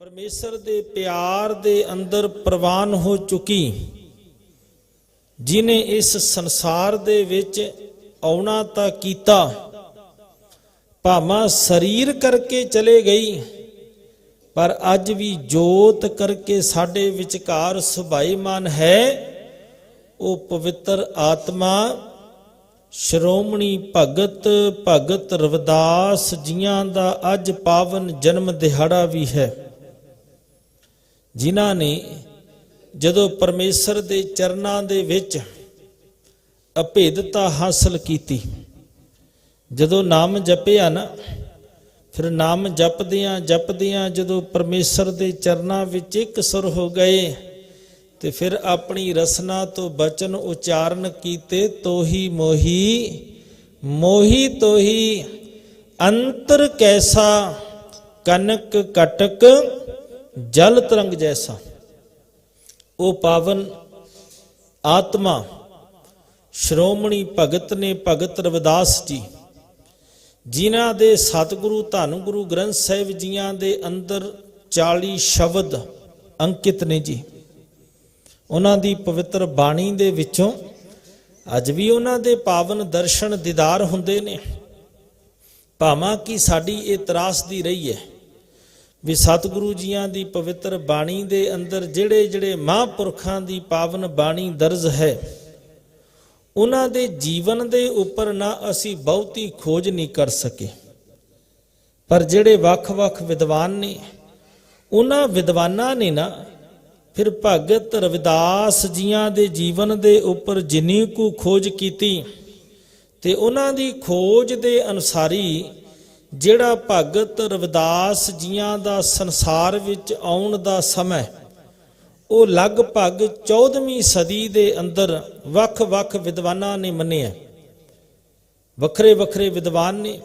ਪਰਮੇਸ਼ਰ ਦੇ ਪਿਆਰ ਦੇ ਅੰਦਰ ਪ੍ਰਵਾਨ ਹੋ ਚੁੱਕੀ। ਜਿਨੇ ਇਸ ਸੰਸਾਰ ਦੇ ਵਿੱਚ ਆਉਣਾ ਤਾਂ ਕੀਤਾ। ਭਾਵੇਂ ਸਰੀਰ ਕਰਕੇ ਚਲੇ ਗਈ। ਪਰ ਅੱਜ ਵੀ ਜੋਤ ਕਰਕੇ ਸਾਡੇ ਵਿਚਕਾਰ ਸੁਭਾਈਮਾਨ ਹੈ। ਉਹ ਪਵਿੱਤਰ ਆਤਮਾ, ਸ਼੍ਰੋਮਣੀ ਭਗਤ ਭਗਤ ਰਵਿਦਾਸ ਜੀਆਂ ਦਾ ਅੱਜ ਪਾਵਨ ਜਨਮ ਦਿਹਾੜਾ ਵੀ ਹੈ। ਜਿਨ੍ਹਾਂ ਨੇ ਜਦੋਂ ਪਰਮੇਸ਼ਰ ਦੇ ਚਰਨਾਂ ਦੇ ਵਿੱਚ ਅਭੇਦਤਾ ਹਾਸਲ ਕੀਤੀ, ਜਦੋਂ ਨਾਮ ਜਪਿਆ ਨਾ, ਫਿਰ ਨਾਮ ਜਪਦਿਆਂ ਜਪਦਿਆਂ ਜਦੋਂ ਪਰਮੇਸ਼ਰ ਦੇ ਚਰਨਾਂ ਵਿੱਚ ਇੱਕ ਸੁਰ ਹੋ ਗਏ, ਤੇ ਫਿਰ ਆਪਣੀ ਰਸਨਾ ਤੋਂ ਬਚਨ ਉਚਾਰਨ ਕੀਤੇ, ਤੋਹੀ ਮੋਹੀ ਮੋਹੀ ਤੋਹੀ, ਅੰਤਰ ਕੈਸਾ, ਕਨਕ ਕਟਕ ਜਲ ਤਰੰਗ ਜੈਸਾ। ਉਹ ਪਾਵਨ ਆਤਮਾ, ਸ਼੍ਰੋਮਣੀ ਭਗਤ ਨੇ ਭਗਤ ਰਵਿਦਾਸ ਜੀ, ਜਿਨ੍ਹਾਂ ਦੇ ਸਤਿਗੁਰੂ ਧੰਨ ਗੁਰੂ ਗ੍ਰੰਥ ਸਾਹਿਬ ਜੀਆਂ ਦੇ ਅੰਦਰ 40 ਸ਼ਬਦ ਅੰਕਿਤ ਨੇ ਜੀ। ਉਹਨਾਂ ਦੀ ਪਵਿੱਤਰ ਬਾਣੀ ਦੇ ਵਿੱਚੋਂ ਅੱਜ ਵੀ ਉਹਨਾਂ ਦੇ ਪਾਵਨ ਦਰਸ਼ਨ ਦੀਦਾਰ ਹੁੰਦੇ ਨੇ। ਭਾਵਾਂ ਕਿ ਸਾਡੀ ਇਹ ਤਰਾਸ ਦੀ ਰਹੀ ਹੈ। ਵੀ ਸਤਿਗੁਰੂ ਜੀਆਂ ਦੀ ਪਵਿੱਤਰ ਬਾਣੀ ਦੇ ਅੰਦਰ ਜਿਹੜੇ ਜਿਹੜੇ ਮਹਾਂਪੁਰਖਾਂ ਦੀ ਪਾਵਨ ਬਾਣੀ ਦਰਜ ਹੈ, ਉਹਨਾਂ ਦੇ ਜੀਵਨ ਦੇ ਉੱਪਰ ਨਾ ਅਸੀਂ ਬਹੁਤੀ ਖੋਜ ਨਹੀਂ ਕਰ ਸਕੇ। ਪਰ ਜਿਹੜੇ ਵੱਖ-ਵੱਖ ਵਿਦਵਾਨ ਨੇ, ਉਹਨਾਂ ਵਿਦਵਾਨਾਂ ਨੇ ਨਾ ਫਿਰ ਭਗਤ ਰਵਿਦਾਸ ਜੀਆਂ ਦੇ ਜੀਵਨ ਦੇ ਉੱਪਰ ਜਿੰਨੀ ਕੁ ਖੋਜ ਕੀਤੀ ਤੇ ਉਹਨਾਂ ਦੀ ਖੋਜ ਦੇ ਅਨੁਸਾਰੀ ਜਿਹੜਾ ਭਗਤ ਰਵਿਦਾਸ ਜੀਆਂ ਦਾ ਸੰਸਾਰ ਵਿੱਚ ਆਉਣ ਦਾ ਸਮਾਂ ਉਹ ਲਗਭਗ 14ਵੀਂ ਸਦੀ ਦੇ ਅੰਦਰ ਵੱਖ-ਵੱਖ ਵਿਦਵਾਨਾਂ ਨੇ ਮੰਨਿਆ ਵੱਖਰੇ ਵੱਖਰੇ ਵਿਦਵਾਨ ਨੇ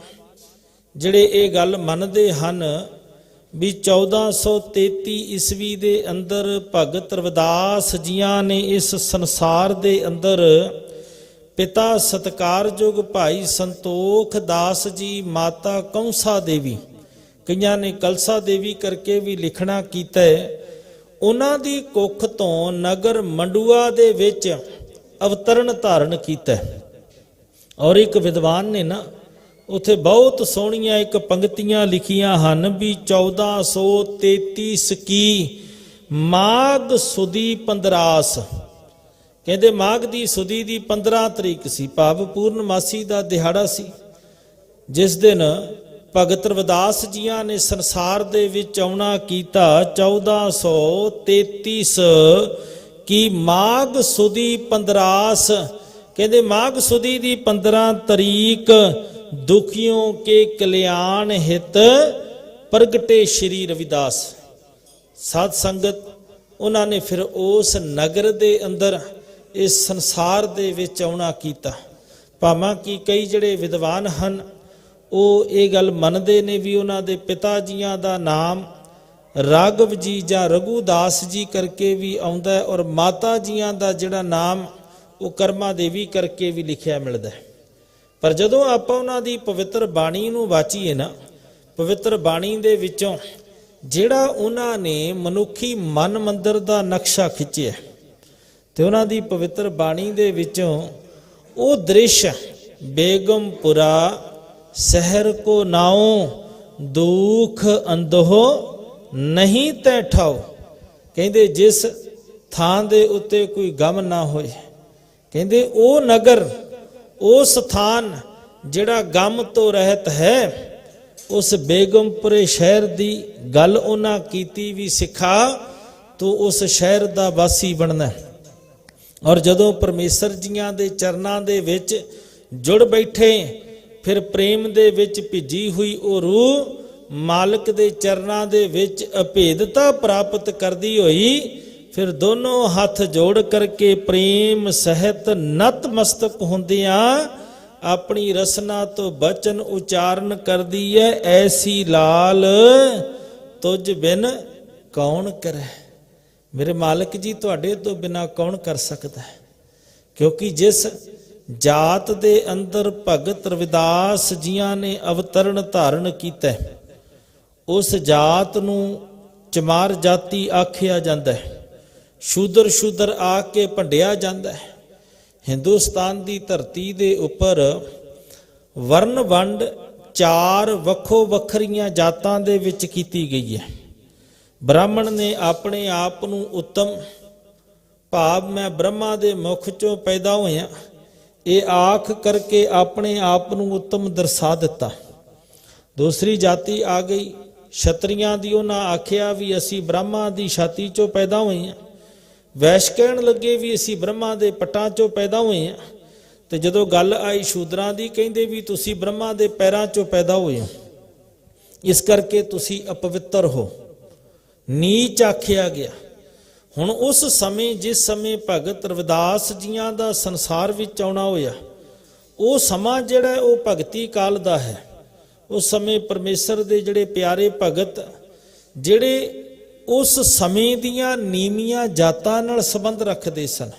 ਜਿਹੜੇ ਇਹ ਗੱਲ ਮੰਨਦੇ ਹਨ ਵੀ 1433 ਈਸਵੀ ਦੇ ਅੰਦਰ ਭਗਤ ਰਵਿਦਾਸ ਜੀਆਂ ਨੇ ਇਸ ਸੰਸਾਰ ਦੇ ਅੰਦਰ ਪਿਤਾ ਸਤਕਾਰਯੋਗ ਭਾਈ ਸੰਤੋਖ ਦਾਸ ਜੀ ਮਾਤਾ ਕੌਂਸਾ ਦੇਵੀ। ਕਈਆਂ ਨੇ ਕਲਸਾ ਦੇਵੀ ਕਰਕੇ ਵੀ ਲਿਖਣਾ ਕੀਤਾ ਹੈ। ਉਹਨਾਂ ਦੀ ਕੁੱਖ ਤੋਂ ਨਗਰ ਮੰਡੂਆ ਦੇ ਵਿੱਚ ਅਵਤਰਨ ਧਾਰਨ ਕੀਤਾ ਔਰ ਇੱਕ ਵਿਦਵਾਨ ਨੇ ਨਾ, ਉਥੇ ਬਹੁਤ ਸੋਹਣੀਆਂ ਇੱਕ ਪੰਕਤੀਆਂ ਲਿਖੀਆਂ ਹਨ ਵੀ 1433 ਸਕੀ ਮਾਘ ਸੁਦੀ 15 ਕਹਿੰਦੇ, ਮਾਘ ਦੀ ਸੁਦੀ ਦੀ 15 ਤਰੀਕ ਸੀ, ਭਾਵ ਪੂਰਨਮਾਸੀ ਦਾ ਦਿਹਾੜਾ ਸੀ। ਜਿਸ ਦਿਨ ਭਗਤ ਰਵਿਦਾਸ ਜੀਆਂ ਨੇ ਸੰਸਾਰ ਦੇ ਵਿੱਚ ਆਉਣਾ ਕੀਤਾ 1433 ਕੀ ਮਾਘ ਸੁਦੀ 15 ਕਹਿੰਦੇ, ਮਾਘ ਸੁਦੀ ਦੀ 15 ਤਰੀਕ ਦੁਖੀਆਂ ਕੇ ਕਲਿਆਣ ਹਿਤ ਪ੍ਰਗਟੇ ਸ਼੍ਰੀ ਰਵਿਦਾਸ। ਸਾਧ ਸੰਗਤ, ਉਹਨਾਂ ਨੇ ਫਿਰ ਉਸ ਨਗਰ ਦੇ ਅੰਦਰ ਇਸ ਸੰਸਾਰ ਦੇ ਵਿੱਚ ਆਉਣਾ ਕੀਤਾ। ਭਾਵਾਂ ਕਿ ਕਈ ਜਿਹੜੇ ਵਿਦਵਾਨ ਹਨ, ਉਹ ਇਹ ਗੱਲ ਮੰਨਦੇ ਨੇ ਵੀ ਉਹਨਾਂ ਦੇ ਪਿਤਾ ਜੀਆਂ ਦਾ ਨਾਮ ਰਾਗਵ ਜੀ ਜਾਂ ਰਘੂਦਾਸ ਜੀ ਕਰਕੇ ਵੀ ਆਉਂਦਾ ਔਰ ਮਾਤਾ ਜੀਆਂ ਦਾ ਜਿਹੜਾ ਨਾਮ, ਉਹ ਕਰਮਾ ਦੇਵੀ ਕਰਕੇ ਵੀ ਲਿਖਿਆ ਮਿਲਦਾ ਹੈ। ਪਰ ਜਦੋਂ ਆਪਾਂ ਉਹਨਾਂ ਦੀ ਪਵਿੱਤਰ ਬਾਣੀ ਨੂੰ ਵਾਚੀਏ ਨਾ, ਪਵਿੱਤਰ ਬਾਣੀ ਦੇ ਵਿੱਚੋਂ ਜਿਹੜਾ ਉਹਨਾਂ ਨੇ ਮਨੁੱਖੀ ਮਨ ਮੰਦਰ ਦਾ ਨਕਸ਼ਾ ਖਿੱਚਿਆ ਤੇ ਉਹਨਾਂ ਦੀ ਪਵਿੱਤਰ ਬਾਣੀ ਦੇ ਵਿੱਚੋਂ ਉਹ ਦ੍ਰਿਸ਼ ਬੇਗਮਪੁਰਾ, ਸ਼ਹਿਰ ਕੋ ਨਾਉ, ਦੁਖ ਅੰਧੋ, ਨਹੀਂ ਤੈ ਠਾਓ ਕਹਿੰਦੇ ਜਿਸ ਥਾਂ ਦੇ ਉੱਤੇ ਕੋਈ ਗਮ ਨਾ ਹੋਏ ਕਹਿੰਦੇ ਉਹ ਨਗਰ, ਉਹ ਸਥਾਨ ਜਿਹੜਾ ਗਮ ਤੋਂ ਰਹਿਤ ਹੈ, ਉਸ ਬੇਗਮਪੁਰੇ ਸ਼ਹਿਰ ਦੀ ਗੱਲ ਉਹਨਾਂ ਕੀਤੀ ਵੀ ਸਿੱਖਾ, ਤੂੰ ਉਸ ਸ਼ਹਿਰ ਦਾ ਵਾਸੀ ਬਣਨਾ ਹੈ। ਔਰ ਜਦੋਂ ਪਰਮੇਸ਼ਰ ਜੀਆਂ ਦੇ ਚਰਨਾਂ ਦੇ ਵਿੱਚ ਜੁੜ ਬੈਠੇ, ਫਿਰ ਪ੍ਰੇਮ ਦੇ ਵਿੱਚ ਭਿੱਜੀ ਹੋਈ ਉਹ ਰੂਹ ਮਾਲਕ ਦੇ ਚਰਨਾਂ ਦੇ ਵਿੱਚ ਅਭੇਦਤਾ ਪ੍ਰਾਪਤ ਕਰਦੀ ਹੋਈ, ਫਿਰ ਦੋਨੋਂ ਹੱਥ ਜੋੜ ਕਰਕੇ ਪ੍ਰੇਮ ਸਹਿਤ ਨਤਮਸਤਕ ਹੁੰਦਿਆਂ ਆਪਣੀ ਰਸਨਾ ਤੋਂ ਬਚਨ ਉਚਾਰਨ ਕਰਦੀ ਹੈ ਐਸੀ ਲਾਲ ਤੁਝ ਬਿਨ ਕੌਣ ਕਰੇ ਮੇਰੇ ਮਾਲਕ ਜੀ ਤੁਹਾਡੇ ਤੋਂ ਬਿਨਾ ਕੌਣ ਕਰ ਸਕਦਾ ਹੈ? ਕਿਉਂਕਿ ਜਿਸ ਜਾਤ ਦੇ ਅੰਦਰ ਭਗਤ ਰਵਿਦਾਸ ਜੀਆਂ ਨੇ ਅਵਤਰਨ ਧਾਰਨ ਕੀਤਾ ਉਸ ਜਾਤ ਨੂੰ ਚਮਾਰ ਜਾਤੀ ਆਖਿਆ ਜਾਂਦਾ ਹੈ, ਸ਼ੂਦਰ ਸ਼ੂਦਰ ਆ ਕੇ ਭੰਡਿਆ ਜਾਂਦਾ ਹੈ। ਹਿੰਦੁਸਤਾਨ ਦੀ ਧਰਤੀ ਦੇ ਉੱਪਰ ਵਰਨ ਵੰਡ ਚਾਰ ਵੱਖੋ ਵੱਖਰੀਆਂ ਜਾਤਾਂ ਦੇ ਵਿੱਚ ਕੀਤੀ ਗਈ ਹੈ। ਬ੍ਰਾਹਮਣ ਨੇ ਆਪਣੇ ਆਪ ਨੂੰ ਉੱਤਮ ਭਾਵ ਮੈਂ ਬ੍ਰਹਮਾ ਦੇ ਮੁਖ ਚੋਂ ਪੈਦਾ ਹੋਇਆ, ਇਹ ਆਖ ਕਰਕੇ ਆਪਣੇ ਆਪ ਨੂੰ ਉੱਤਮ ਦਰਸਾ ਦਿੱਤਾ। ਦੂਸਰੀ ਜਾਤੀ ਆ ਗਈ। ਛਤਰੀਆਂ ਦੀ ਉਹਨਾਂ ਆਖਿਆ ਵੀ ਅਸੀਂ ਬ੍ਰਹਮਾ ਦੀ ਛਾਤੀ ਚੋਂ ਪੈਦਾ ਹੋਏ ਹਾਂ ਵੈਸ਼ ਕਹਿਣ ਲੱਗੇ ਵੀ ਅਸੀਂ ਬ੍ਰਹਮਾ ਦੇ ਪਟਾਂ ਚੋਂ ਪੈਦਾ ਹੋਏ ਹਾਂ ਤੇ ਜਦੋਂ ਗੱਲ ਆਈ ਸ਼ੂਦਰਾਂ ਦੀ, ਕਹਿੰਦੇ ਵੀ ਤੁਸੀਂ ਬ੍ਰਹਮਾ ਦੇ ਪੈਰਾਂ ਚੋਂ ਪੈਦਾ ਹੋਏ ਹੋ ਇਸ ਕਰਕੇ ਤੁਸੀਂ ਅਪਵਿੱਤਰ ਹੋ। ਨੀਚ ਆਖਿਆ ਗਿਆ। ਹੁਣ ਉਸ ਸਮੇਂ ਜਿਸ ਸਮੇਂ ਭਗਤ ਰਵਿਦਾਸ ਜੀਆਂ ਦਾ ਸੰਸਾਰ ਵਿੱਚ ਆਉਣਾ ਹੋਇਆ, ਉਹ ਸਮਾਂ ਜਿਹੜਾ ਉਹ ਭਗਤੀ ਕਾਲ ਦਾ ਹੈ। ਉਸ ਸਮੇਂ ਪਰਮੇਸ਼ਰ ਦੇ ਜਿਹੜੇ ਪਿਆਰੇ ਭਗਤ, ਜਿਹੜੇ ਉਸ ਸਮੇਂ ਦੀਆਂ ਨੀਵੀਆਂ ਜਾਤਾਂ ਨਾਲ ਸੰਬੰਧ ਰੱਖਦੇ ਸਨ,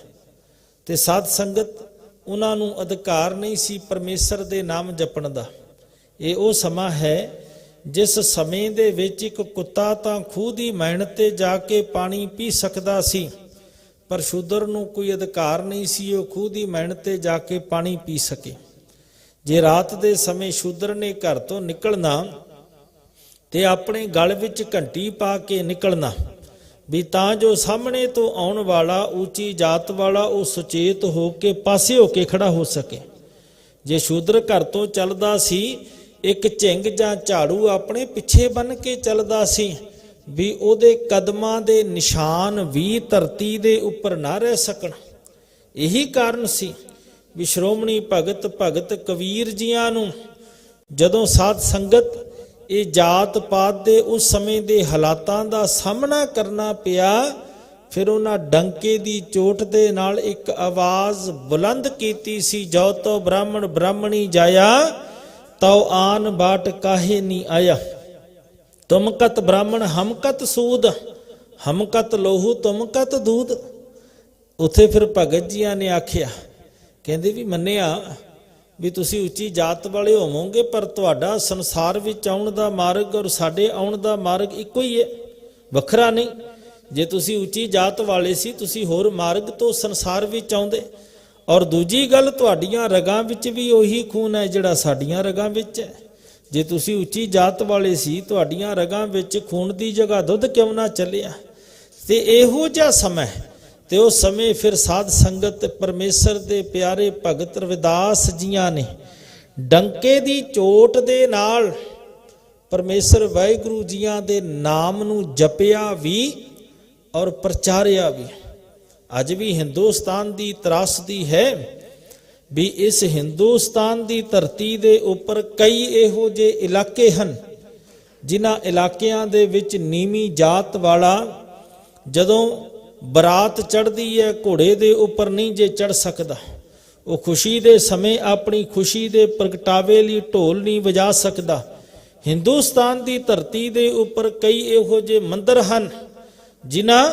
ਤੇ ਸਾਧ ਸੰਗਤ ਉਹਨਾਂ ਨੂੰ ਅਧਿਕਾਰ ਨਹੀਂ ਸੀ ਪਰਮੇਸ਼ਰ ਦੇ ਨਾਮ ਜਪਣ ਦਾ। ਇਹ ਉਹ ਸਮਾਂ ਹੈ ਜਿਸ ਸਮੇਂ ਦੇ ਵਿੱਚ ਇੱਕ ਕੁੱਤਾ ਤਾਂ ਖੂਹ ਦੀ ਮਿਹਨਤ ਤੇ ਜਾ ਕੇ ਪਾਣੀ ਪੀ ਸਕਦਾ ਸੀ, ਪਰ ਸ਼ੂਦਰ ਨੂੰ ਕੋਈ ਅਧਿਕਾਰ ਨਹੀਂ ਸੀ ਉਹ ਖੂਹ ਦੀ ਮਿਹਨਤ ਤੇ ਜਾ ਕੇ ਪਾਣੀ ਪੀ ਸਕੇ। ਜੇ ਰਾਤ ਦੇ ਸਮੇਂ ਸ਼ੂਦਰ ਨੇ ਘਰ ਤੋਂ ਨਿਕਲਣਾ ਤੇ ਆਪਣੇ ਗਲ ਵਿੱਚ ਘੰਟੀ ਪਾ ਕੇ ਨਿਕਲਣਾ, ਵੀ ਤਾਂ ਜੋ ਸਾਹਮਣੇ ਤੋਂ ਆਉਣ ਵਾਲਾ ਉੱਚੀ ਜਾਤ ਵਾਲਾ ਉਹ ਸੁਚੇਤ ਹੋ ਕੇ ਪਾਸੇ ਹੋ ਕੇ ਖੜਾ ਹੋ ਸਕੇ। ਜੇ ਸ਼ੂਦਰ ਘਰ ਤੋਂ ਚੱਲਦਾ ਸੀ ਇੱਕ ਝਿੰਗ ਜਾਂ ਝਾੜੂ ਆਪਣੇ ਪਿੱਛੇ ਬੰਨ ਕੇ ਚੱਲਦਾ ਸੀ ਵੀ ਉਹਦੇ ਕਦਮਾਂ ਦੇ ਨਿਸ਼ਾਨ ਵੀ ਧਰਤੀ ਦੇ ਉੱਪਰ ਨਾ ਰਹਿ ਸਕਣ। ਇਹੀ ਕਾਰਨ ਸੀ ਵੀ ਸ਼੍ਰੋਮਣੀ ਭਗਤ ਭਗਤ ਕਬੀਰ ਜੀਆਂ ਨੂੰ ਜਦੋਂ ਸਾਧ ਸੰਗਤ ਇਹ ਜਾਤ ਪਾਤ ਦੇ ਉਸ ਸਮੇਂ ਦੇ ਹਾਲਾਤਾਂ ਦਾ ਸਾਹਮਣਾ ਕਰਨਾ ਪਿਆ, ਫਿਰ ਉਹਨਾਂ ਡੰਕੇ ਦੀ ਚੋਟ ਦੇ ਨਾਲ ਇੱਕ ਆਵਾਜ਼ ਬੁਲੰਦ ਕੀਤੀ ਸੀ, ਜੋ ਤੋ ਬ੍ਰਾਹਮਣ ਬ੍ਰਾਹਮਣੀ ਜਾਇਆ ਤਉ ਆਨ ਬਾਟ ਕਾਹੇ ਨਹੀਂ ਆਇਆ। ਤੁਮ ਕਤ ਬ੍ਰਾਹਮਣ ਹਮ ਕਤ ਸੂਦ ਹਮ ਕਤ ਲੋਹੂ ਤੁਮ ਕਤ ਦੂਧ ਉਥੇ ਫਿਰ ਭਗਤ ਜੀਆਂ ਨੇ ਆਖਿਆ, ਕਹਿੰਦੇ ਵੀ ਮੰਨਿਆ ਵੀ ਤੁਸੀਂ ਉੱਚੀ ਜਾਤ ਵਾਲੇ ਹੋਵੋਗੇ, ਪਰ ਤੁਹਾਡਾ ਸੰਸਾਰ ਵਿੱਚ ਆਉਣ ਦਾ ਮਾਰਗ ਔਰ ਸਾਡੇ ਆਉਣ ਦਾ ਮਾਰਗ ਇੱਕੋ ਹੀ ਹੈ। ਵੱਖਰਾ ਨਹੀਂ। ਜੇ ਤੁਸੀਂ ਉੱਚੀ ਜਾਤ ਵਾਲੇ ਸੀ, ਤੁਸੀਂ ਹੋਰ ਮਾਰਗ ਤੋਂ ਸੰਸਾਰ ਵਿੱਚ ਆਉਂਦੇ। ਔਰ ਦੂਜੀ ਗੱਲ ਤੁਹਾਡੀਆਂ ਰਗਾਂ ਵਿੱਚ ਵੀ ਉਹੀ ਖੂਨ ਹੈ ਜਿਹੜਾ ਸਾਡੀਆਂ ਰਗਾਂ ਵਿੱਚ ਹੈ। ਜੇ ਤੁਸੀਂ ਉੱਚੀ ਜਾਤ ਵਾਲੇ ਸੀ, ਤੁਹਾਡੀਆਂ ਰਗਾਂ ਵਿੱਚ ਖੂਨ ਦੀ ਜਗ੍ਹਾ ਦੁੱਧ ਕਿਉਂ ਨਾ ਚੱਲਿਆ? ਤੇ ਇਹੋ ਜਿਹਾ ਸਮਾਂ ਤੇ ਉਹ ਸਮੇਂ ਫਿਰ ਸਾਧ ਸੰਗਤ ਪਰਮੇਸ਼ਰ ਦੇ ਪਿਆਰੇ ਭਗਤ ਰਵਿਦਾਸ ਜੀਆਂ ਨੇ ਡੰਕੇ ਦੀ ਚੋਟ ਦੇ ਨਾਲ ਪਰਮੇਸ਼ਰ ਵਾਹਿਗੁਰੂ ਜੀਆਂ ਦੇ ਨਾਮ ਨੂੰ ਜਪਿਆ ਵੀ ਔਰ ਪ੍ਰਚਾਰਿਆ ਵੀ। ਅੱਜ ਵੀ ਹਿੰਦੁਸਤਾਨ ਦੀ ਤਰਾਸਦੀ ਹੈ ਵੀ ਇਸ ਹਿੰਦੁਸਤਾਨ ਦੀ ਧਰਤੀ ਦੇ ਉੱਪਰ ਕਈ ਇਹੋ ਜਿਹੇ ਇਲਾਕੇ ਹਨ, ਜਿਨ੍ਹਾਂ ਇਲਾਕਿਆਂ ਦੇ ਵਿੱਚ ਨੀਵੀਂ ਜਾਤ ਵਾਲਾ ਜਦੋਂ ਬਰਾਤ ਚੜਦੀ ਹੈ, ਘੋੜੇ ਦੇ ਉੱਪਰ ਨਹੀਂ ਜੇ ਚੜ ਸਕਦਾ, ਉਹ ਖੁਸ਼ੀ ਦੇ ਸਮੇਂ ਆਪਣੀ ਖੁਸ਼ੀ ਦੇ ਪ੍ਰਗਟਾਵੇ ਲਈ ਢੋਲ ਨਹੀਂ ਵਜਾ ਸਕਦਾ। ਹਿੰਦੁਸਤਾਨ ਦੀ ਧਰਤੀ ਦੇ ਉੱਪਰ ਕਈ ਇਹੋ ਜਿਹੇ ਮੰਦਰ ਹਨ, ਜਿਨ੍ਹਾਂ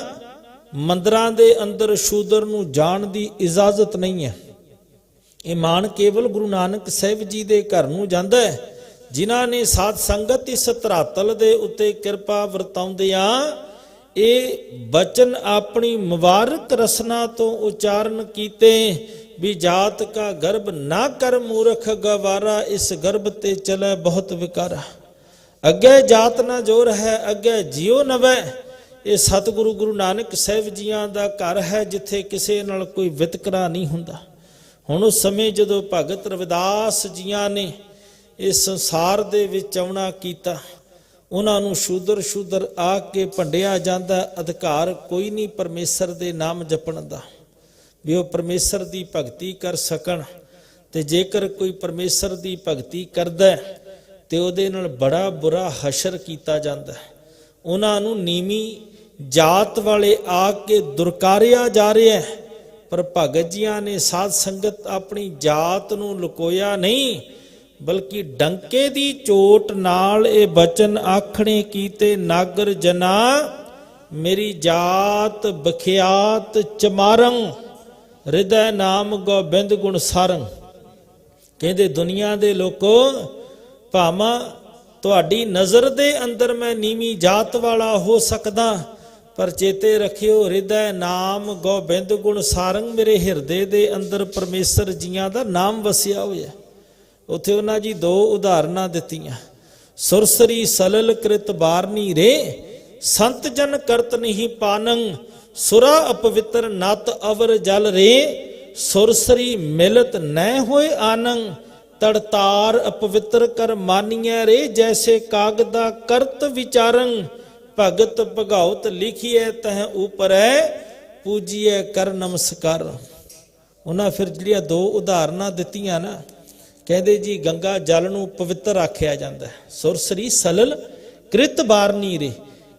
ਮੰਦਰਾਂ ਦੇ ਅੰਦਰ ਸ਼ੂਦਰ ਨੂੰ ਜਾਣ ਦੀ ਇਜਾਜ਼ਤ ਨਹੀਂ ਹੈ। ਇਹ ਮਾਨ ਕੇਵਲ ਗੁਰੂ ਨਾਨਕ ਸਾਹਿਬ ਜੀ ਦੇ ਘਰ ਨੂੰ ਜਾਂਦਾ ਹੈ, ਜਿਨ੍ਹਾਂ ਨੇ ਸਾਧ ਸੰਗਤ ਇਸ ਧਰਾਤਲ ਦੇ ਉੱਤੇ ਕਿਰਪਾ ਵਰਤਾਉਂਦਿਆਂ ਇਹ ਬਚਨ ਆਪਣੀ ਮੁਬਾਰਕ ਰਸਨਾ ਤੋਂ ਉਚਾਰਨ ਕੀਤੇ ਵੀ ਜਾਤ ਕਾ ਗਰਭ ਨਾ ਕਰ ਮੂਰਖ ਗਵਾਰਾ, ਇਸ ਗਰਭ ਤੇ ਚਲੇ ਬਹੁਤ ਵਿਕਾਰਾ। ਅੱਗੇ ਜਾਤ ਨਾ ਜੋਰ ਹੈ, ਅੱਗੇ ਜਿਉ ਨਵੈ। ਇਹ ਸਤਿਗੁਰੂ ਗੁਰੂ ਨਾਨਕ ਸਾਹਿਬ ਜੀਆਂ ਦਾ ਘਰ ਹੈ ਜਿੱਥੇ ਕਿਸੇ ਨਾਲ ਕੋਈ ਵਿਤਕਰਾ ਨਹੀਂ ਹੁੰਦਾ। ਹੁਣ ਉਸ ਸਮੇਂ ਜਦੋਂ ਭਗਤ ਰਵਿਦਾਸ ਜੀਆਂ ਨੇ ਇਸ ਸੰਸਾਰ ਦੇ ਵਿੱਚ ਆਉਣਾ ਕੀਤਾ ਉਹਨਾਂ ਨੂੰ ਸ਼ੂਦਰ ਸ਼ੂਦਰ ਆ ਕੇ ਭੰਡਿਆ ਜਾਂਦਾ ਅਧਿਕਾਰ ਕੋਈ ਨਹੀਂ ਪਰਮੇਸ਼ਰ ਦੇ ਨਾਮ ਜਪਣ ਦਾ। ਵੀ ਉਹ ਪਰਮੇਸ਼ਰ ਦੀ ਭਗਤੀ ਕਰ ਸਕਣ ਤੇ ਜੇਕਰ ਕੋਈ ਪਰਮੇਸ਼ਰ ਦੀ ਭਗਤੀ ਕਰਦਾ ਹੈ, ਤੇ ਉਹਦੇ ਨਾਲ ਬੜਾ ਬੁਰਾ ਹਸ਼ਰ ਕੀਤਾ ਜਾਂਦਾ ਉਹਨਾਂ ਨੂੰ ਨੀਵੀਂ ਜਾਤ ਵਾਲੇ ਆ ਕੇ ਦੁਰਕਾਰਿਆ ਜਾ ਰਿਹਾ ਹੈ, ਪਰ ਭਗਤ ਜੀਆਂ ਨੇ ਸਾਧ ਸੰਗਤ ਆਪਣੀ ਜਾਤ ਨੂੰ ਲੁਕੋਇਆ ਨਹੀਂ, ਬਲਕਿ ਡੰਕੇ ਦੀ ਚੋਟ ਨਾਲ ਇਹ ਬਚਨ ਆਖਣੇ ਕੀਤੇ, ਨਾਗਰ ਜਨਾ, ਮੇਰੀ ਜਾਤ ਬਖਿਆਤ ਚਮਾਰੰ, ਹਿਰਦੈ ਨਾਮ ਗੋਬਿੰਦ ਗੁਣ ਸਾਰੰ। ਕਹਿੰਦੇ, ਦੁਨੀਆ ਦੇ ਲੋਕੋ, ਭਾਵਾਂ, ਤੁਹਾਡੀ ਨਜ਼ਰ ਦੇ ਅੰਦਰ ਮੈਂ ਨੀਵੀਂ ਜਾਤ ਵਾਲਾ ਹੋ ਸਕਦਾ ਪਰ ਚੇਤੇ ਰੱਖਿਓ ਹਿਰਦੈ ਨਾਮ ਗੋਬਿੰਦ ਗੁਣ ਸਾਰੰਗ ਮੇਰੇ ਹਿਰਦੇ ਦੇ ਅੰਦਰ ਪਰਮੇਸ਼ਰ ਜੀਆਂ ਦਾ ਨਾਮ ਵਸਿਆ ਹੋਇਆ। ਉੱਥੇ ਉਹਨਾਂ ਜੀ ਦੋ ਉਦਾਹਰਨਾਂ ਦਿੱਤੀਆਂ। ਸੁਰਸਰੀ ਸਲਲ ਕ੍ਰਿਤ ਬਾਰਨੀ ਰੇ, ਸੰਤ ਜਨ ਕਰਤ ਨਹੀਂ ਪਾਨੰ, ਸੁਰਾ ਅਪਵਿੱਤਰ ਨਤ ਅਵਰ ਜਲ ਰੇ, ਸੁਰਸਰੀ ਮਿਲਤ ਨੈ ਹੋਏ ਆਨੰ, ਤੜਤਾਰ ਅਪਵਿੱਤਰ ਕਰ ਮਾਨੀਐ ਰੇ, ਜੈਸੇ ਕਾਗਦਾ ਕਰਤ ਵਿਚਾਰੰ ਭਗਤ ਭਗਾਉਤ ਲਿਖੀਐ, ਤਹ ਉਪਰੈ ਪੂਜੀਐ ਕਰ ਨਮਸਕਾਰ। ਉਹਨਾਂ ਫਿਰ ਜਿਹੜੀਆਂ ਦੋ ਉਦਾਹਰਨਾਂ ਦਿੱਤੀਆਂ ਨਾ, ਕਹਿੰਦੇ ਜੀ ਗੰਗਾ ਜਲ ਨੂੰ ਪਵਿੱਤਰ ਆਖਿਆ ਜਾਂਦਾ ਸੁਰਸਰੀ ਸਲਲ ਕ੍ਰਿਤ ਬਾਰਨੀ ਰੇ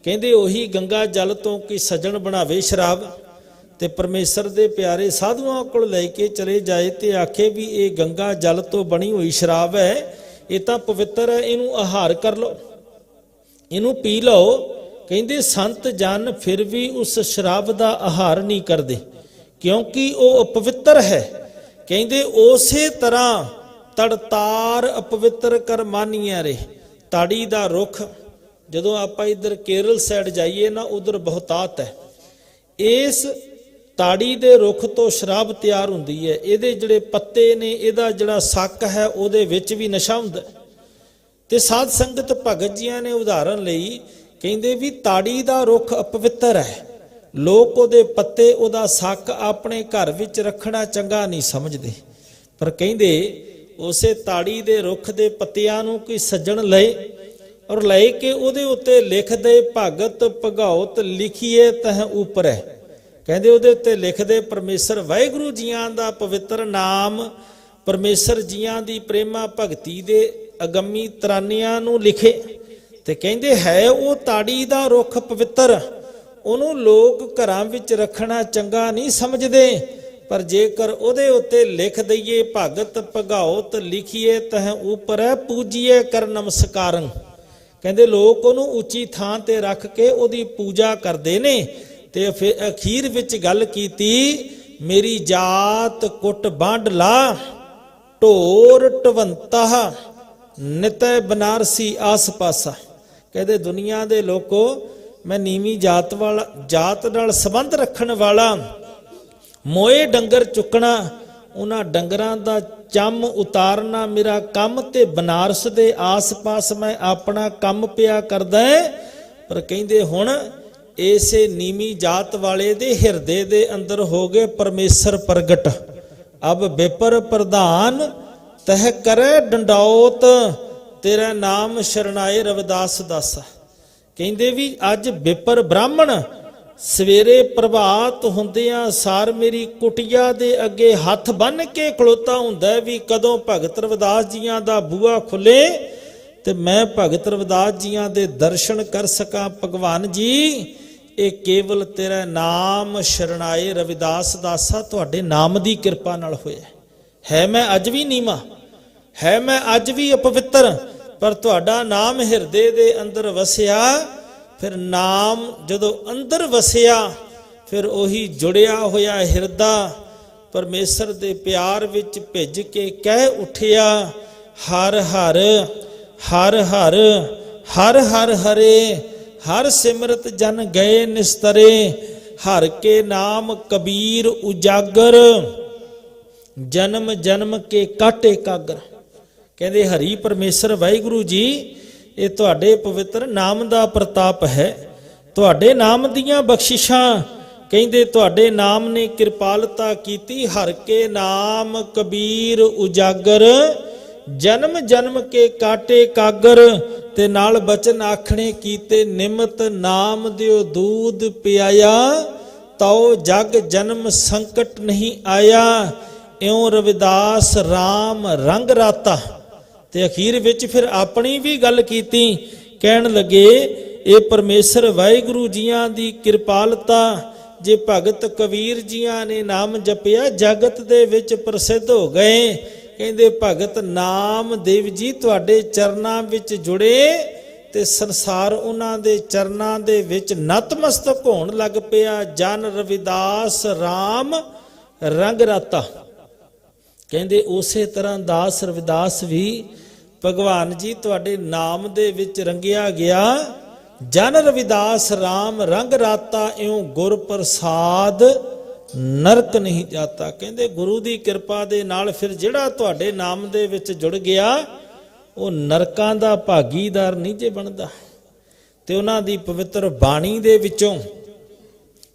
ਕਹਿੰਦੇ ਉਹੀ ਗੰਗਾ ਜਲ ਤੋਂ ਕਿ ਸਜਣ ਬਣਾਵੇ ਸ਼ਰਾਬ ਤੇ ਪਰਮੇਸ਼ਰ ਦੇ ਪਿਆਰੇ ਸਾਧੂਆਂ ਕੋਲ ਲੈ ਕੇ ਚਲੇ ਜਾਏ ਤੇ ਆਖੇ ਵੀ ਇਹ ਗੰਗਾ ਜਲ ਤੋਂ ਬਣੀ ਹੋਈ ਸ਼ਰਾਬ ਹੈ, ਇਹ ਤਾਂ ਪਵਿੱਤਰ ਹੈ, ਇਹਨੂੰ ਆਹਾਰ ਕਰ ਲਓ। ਇਹਨੂੰ ਪੀ ਲਓ ਕਹਿੰਦੇ, ਸੰਤ ਜਨ ਫਿਰ ਵੀ ਉਸ ਸ਼ਰਾਬ ਦਾ ਆਹਾਰ ਨਹੀਂ ਕਰਦੇ, ਕਿਉਂਕਿ ਉਹ ਅਪਵਿੱਤਰ ਹੈ। ਕਹਿੰਦੇ, ਉਸੇ ਤਰ੍ਹਾਂ ਤੜਤਾਰ ਅਪਵਿੱਤਰ ਕਰ ਰੇ, ਤਾੜੀ ਦਾ ਰੁੱਖ, ਜਦੋਂ ਆਪਾਂ ਇੱਧਰ ਕੇਰਲ ਸਾਈਡ ਜਾਈਏ ਨਾ, ਉਧਰ ਬਹੁਤਾਤ ਹੈ। ਇਸ ਤਾੜੀ ਦੇ ਰੁੱਖ ਤੋਂ ਸ਼ਰਾਬ ਤਿਆਰ ਹੁੰਦੀ ਹੈ। ਇਹਦੇ ਜਿਹੜੇ ਪੱਤੇ ਨੇ, ਇਹਦਾ ਜਿਹੜਾ ਸੱਕ ਹੈ, ਉਹਦੇ ਵਿੱਚ ਵੀ ਨਸ਼ਾ ਹੁੰਦਾ ਤੇ ਸਾਧ ਸੰਗਤ ਭਗਤ ਜੀਆਂ ਨੇ ਉਦਾਹਰਨ ਲਈ ਕਹਿੰਦੇ ਵੀ ਤਾੜੀ ਦਾ ਰੁੱਖ ਅਪਵਿੱਤਰ ਹੈ। ਲੋਕ ਉਹਦੇ ਪੱਤੇ ਉਹਦਾ ਸੱਕ ਆਪਣੇ ਘਰ ਵਿੱਚ ਰੱਖਣਾ ਚੰਗਾ ਨਹੀਂ ਸਮਝਦੇ। ਪਰ ਕਹਿੰਦੇ ਉਸੇ ਤਾੜੀ ਦੇ ਰੁੱਖ ਦੇ ਪੱਤਿਆਂ ਨੂੰ ਕੋਈ ਸੱਜਣ ਲਏ ਔਰ ਲੈ ਕੇ ਉਹਦੇ ਉੱਤੇ ਲਿਖਦੇ ਭਗਤ ਭਗਉਤ ਲਿਖੀਏ ਤਹ ਉਪਰ ਹੈ। ਕਹਿੰਦੇ ਉਹਦੇ ਉੱਤੇ ਲਿਖਦੇ ਪਰਮੇਸ਼ਰ ਵਾਹਿਗੁਰੂ ਜੀਆਂ ਦਾ ਪਵਿੱਤਰ ਨਾਮ, ਪਰਮੇਸ਼ਰ ਜੀਆਂ ਦੀ ਪ੍ਰੇਮਾ ਭਗਤੀ ਦੇ ਅਗੰਮੀ ਤਰਾਨਿਆਂ ਨੂੰ ਲਿਖੇ। ਤੇ ਕਹਿੰਦੇ ਹੈ ਉਹ ਤਾੜੀ ਦਾ ਰੁੱਖ ਪਵਿੱਤਰ, ਉਹਨੂੰ ਲੋਕ ਘਰਾਂ ਵਿੱਚ ਰੱਖਣਾ ਚੰਗਾ ਨਹੀਂ ਸਮਝਦੇ। ਪਰ ਜੇਕਰ ਉਹਦੇ ਉੱਤੇ ਲਿਖ ਦਈਏ, ਭਗਤ ਭਗਾਉਤ ਲਿਖੀਏ ਤਹ ਉਪਰ ਹੈ ਪੂਜੀਏ ਕਰ ਨਮਸਕਾਰੰ। ਕਹਿੰਦੇ ਲੋਕ ਉਹਨੂੰ ਉੱਚੀ ਥਾਂ ਤੇ ਰੱਖ ਕੇ ਉਹਦੀ ਪੂਜਾ ਕਰਦੇ ਨੇ। ਤੇ ਫਿਰ ਅਖੀਰ ਵਿੱਚ ਗੱਲ ਕੀਤੀ, ਮੇਰੀ ਜਾਤ ਕੁੱਟ ਬਾਂਡ ਲਾ, ਢੋਰ ਟਵੰਤਾ ਨਿਤੈ ਬਨਾਰਸੀ ਆਸ ਪਾਸਾ ਕਹਿੰਦੇ, ਦੁਨੀਆ ਦੇ ਲੋਕੋ, ਮੈਂ ਨੀਵੀਂ ਜਾਤ ਵਾਲਾ, ਜਾਤ ਨਾਲ ਸੰਬੰਧ ਰੱਖਣ ਵਾਲਾ, ਮੋਏ ਡੰਗਰ ਚੁੱਕਣਾ, ਉਹਨਾਂ ਡੰਗਰਾਂ ਦਾ ਚੰਮ ਉਤਾਰਨਾ ਮੇਰਾ ਕੰਮ ਤੇ ਬਨਾਰਸ ਦੇ ਆਸ-ਪਾਸ ਮੈਂ ਆਪਣਾ ਕੰਮ ਪਿਆ ਕਰਦਾ ਪਰ ਕਹਿੰਦੇ ਹੁਣ ਇਸੇ ਨੀਵੀਂ ਜਾਤ ਵਾਲੇ ਦੇ ਹਿਰਦੇ ਦੇ ਅੰਦਰ ਹੋ ਗਏ ਪਰਮੇਸ਼ਰ ਪ੍ਰਗਟ। ਅਬ ਵਿਪਰ ਪ੍ਰਧਾਨ ਤਹ ਕਰੇ ਡੰਡੌਤ ਤੇਰਾ ਨਾਮ ਸ਼ਰਨਾਏ ਰਵਿਦਾਸ ਦਾਸਾ ਕਹਿੰਦੇ ਵੀ ਅੱਜ ਬਿਪਰ ਬ੍ਰਾਹਮਣ, ਸਵੇਰੇ ਪ੍ਰਭਾਤ ਹੁੰਦਿਆਂ ਸਾਰ ਮੇਰੀ ਕੁਟਿਆ ਦੇ ਅੱਗੇ ਹੱਥ ਬੰਨ ਕੇ ਖਲੋਤਾ ਹੁੰਦਾ ਵੀ ਕਦੋਂ ਭਗਤ ਰਵਿਦਾਸ ਜੀਆਂ ਦਾ ਬੂਆ ਖੁੱਲੇ ਤੇ ਮੈਂ ਭਗਤ ਰਵਿਦਾਸ ਜੀਆਂ ਦੇ ਦਰਸ਼ਨ ਕਰ ਸਕਾਂ। ਭਗਵਾਨ ਜੀ, ਇਹ ਕੇਵਲ ਤੇਰਾ ਨਾਮ ਸ਼ਰਣਾਏ ਰਵਿਦਾਸ ਦਾਸਾ ਤੁਹਾਡੇ ਨਾਮ ਦੀ ਕਿਰਪਾ ਨਾਲ ਹੋਇਆ। ਹੈ। ਮੈਂ ਅੱਜ ਵੀ ਨੀਮਾ ਹੈ ਮੈਂ ਅੱਜ ਵੀ ਅਪਵਿੱਤਰ, ਪਰ ਤੁਹਾਡਾ ਨਾਮ ਹਿਰਦੇ ਦੇ ਅੰਦਰ ਵਸਿਆ, ਫਿਰ ਨਾਮ ਜਦੋਂ ਅੰਦਰ ਵਸਿਆ, ਫਿਰ ਉਹੀ ਜੁੜਿਆ ਹੋਇਆ ਹਿਰਦਾ, ਪਰਮੇਸ਼ਰ ਦੇ ਪਿਆਰ ਵਿੱਚ ਭਿੱਜ ਕੇ ਕਹਿ ਉਠਿਆ, ਹਰ ਹਰ ਹਰ ਹਰ ਹਰ ਹਰ ਹਰੇ, ਹਰ ਸਿਮਰਤ ਜਨ ਗਏ ਨਿਸਤਰੇ, ਹਰ ਕੇ ਨਾਮ ਕਬੀਰ ਉਜਾਗਰ, ਜਨਮ ਜਨਮ ਕੇ ਕਾਟੇ ਕਾਗਰ। ਕਹਿੰਦੇ, ਹਰੀ ਪਰਮੇਸ਼ਰ, ਵਾਹਿਗੁਰੂ ਜੀ, ਇਹ ਤੁਹਾਡੇ ਪਵਿੱਤਰ ਨਾਮ ਦਾ ਪ੍ਰਤਾਪ ਹੈ। ਤੁਹਾਡੇ ਨਾਮ ਦੀਆਂ ਬਖਸ਼ਿਸ਼ਾਂ ਕਹਿੰਦੇ, ਤੁਹਾਡੇ ਨਾਮ ਨੇ ਕਿਰਪਾਲਤਾ ਕੀਤੀ। ਹਰ ਕੇ ਨਾਮ ਕਬੀਰ ਉਜਾਗਰ, ਜਨਮ ਜਨਮ ਕੇ ਕਾਟੇ ਕਾਗਰ, ਤੇ ਨਾਲ ਬਚਨ ਆਖਣੇ ਕੀਤੇ, ਨਿਮਤ ਨਾਮ ਦਿਓ ਦੂਧ ਪਿਆਇਆ। ਤਉ ਜਗ ਜਨਮ ਸੰਕਟ ਨਹੀਂ ਆਇਆ। ਇਉਂ ਰਵਿਦਾਸ RAM ਰੰਗ ਰਾਤਾ। ਤੇ ਅਖੀਰ ਵਿੱਚ ਫਿਰ ਆਪਣੀ ਵੀ ਗੱਲ ਕੀਤੀ, ਕਹਿਣ ਲੱਗੇ, ਇਹ ਪਰਮੇਸ਼ਰ ਵਾਹਿਗੁਰੂ ਜੀਆਂ ਦੀ ਕਿਰਪਾਲਤਾ, ਜੇ ਭਗਤ ਕਬੀਰ ਜੀਆਂ ਨੇ ਨਾਮ ਜਪਿਆ, ਜਗਤ ਦੇ ਵਿੱਚ ਪ੍ਰਸਿੱਧ ਹੋ ਗਏ। ਕਹਿੰਦੇ, ਭਗਤ ਨਾਮ ਜੀ ਤੁਹਾਡੇ ਚਰਨਾਂ ਵਿੱਚ ਜੁੜੇ ਤੇ ਸੰਸਾਰ ਉਹਨਾਂ ਦੇ ਚਰਨਾਂ ਦੇ ਵਿੱਚ ਨਤਮਸਤਕ ਹੋਣ ਲੱਗ ਪਿਆ। ਜਨ ਰਵਿਦਾਸ RAM ਰੰਗ ਰਾਤਾ। ਕਹਿੰਦੇ, ਉਸੇ ਤਰ੍ਹਾਂ ਦਾਸ ਰਵਿਦਾਸ ਵੀ ਭਗਵਾਨ ਜੀ, ਤੁਹਾਡੇ ਨਾਮ ਦੇ ਵਿੱਚ ਰੰਗਿਆ ਗਿਆ। ਜਨ ਰਵਿਦਾਸ RAM ਰੰਗ ਰਾਤਾ ਇਉ ਗੁਰ ਪ੍ਰਸਾਦ। ਨਰਕ ਨਹੀਂ ਜਾਤਾ। ਕਹਿੰਦੇ ਗੁਰੂ ਦੀ ਕਿਰਪਾ ਦੇ ਨਾਲ ਫਿਰ ਜਿਹੜਾ ਤੁਹਾਡੇ ਨਾਮ ਦੇ ਵਿੱਚ ਜੁੜ ਗਿਆ, ਉਹ ਨਰਕਾਂ ਦਾ ਭਾਗੀਦਾਰ ਨਹੀਂ ਜੇ ਬਣਦਾ। ਤੇ ਉਹਨਾਂ ਦੀ ਪਵਿੱਤਰ ਬਾਣੀ ਦੇ ਵਿੱਚੋਂ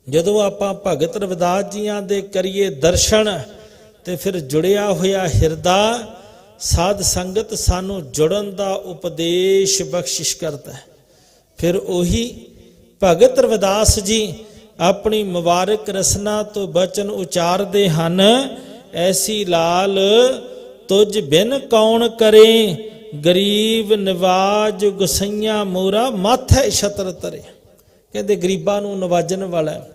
ਜਦੋਂ ਆਪਾਂ ਭਗਤ ਰਵਿਦਾਸ ਜੀਆਂ ਦੇ ਕਰੀਏ ਦਰਸ਼ਨ, ਤੇ ਫਿਰ ਜੁੜਿਆ ਹੋਇਆ ਹਿਰਦਾ ਸਾਧ ਸੰਗਤ ਸਾਨੂੰ ਜੁੜਨ ਦਾ ਉਪਦੇਸ਼ ਬਖਸ਼ਿਸ਼ ਕਰਦਾ ਹੈ। ਫਿਰ ਉਹੀ ਭਗਤ ਰਵਿਦਾਸ ਜੀ ਆਪਣੀ ਮੁਬਾਰਕ ਰਸਨਾ ਤੋਂ ਬਚਨ ਉਚਾਰਦੇ ਹਨ, ਐਸੀ ਲਾਲ ਤੁਝ ਬਿਨ ਕੌਣ ਕਰੇ, ਗਰੀਬ ਨਿਵਾਜ ਗੁਸਈਆਂ ਮੋਰਾ ਮਾਥੇ ਛਤਰ ਤਰੇ। ਕਹਿੰਦੇ ਗਰੀਬਾਂ ਨੂੰ ਨਵਾਜਣ ਵਾਲਾ